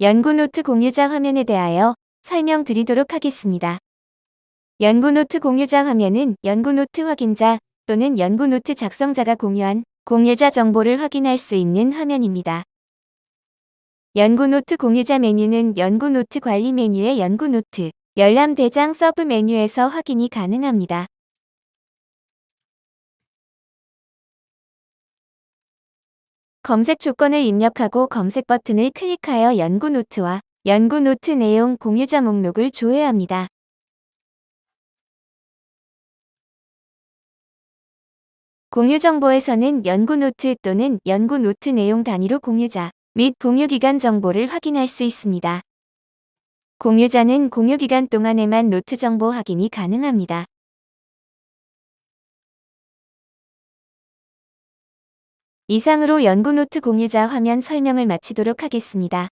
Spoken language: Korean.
연구노트 공유자 화면에 대하여 설명드리도록 하겠습니다. 연구노트 공유자 화면은 연구노트 확인자 또는 연구노트 작성자가 공유한 공유자 정보를 확인할 수 있는 화면입니다. 연구노트 공유자 메뉴는 연구노트 관리 메뉴의 연구노트 열람 대장 서브 메뉴에서 확인이 가능합니다. 검색 조건을 입력하고 검색 버튼을 클릭하여 연구 노트와 연구 노트 내용 공유자 목록을 조회합니다. 공유 정보에서는 연구 노트 또는 연구 노트 내용 단위로 공유자 및 공유 기간 정보를 확인할 수 있습니다. 공유자는 공유 기간 동안에만 노트 정보 확인이 가능합니다. 이상으로 연구노트 공유자 화면 설명을 마치도록 하겠습니다.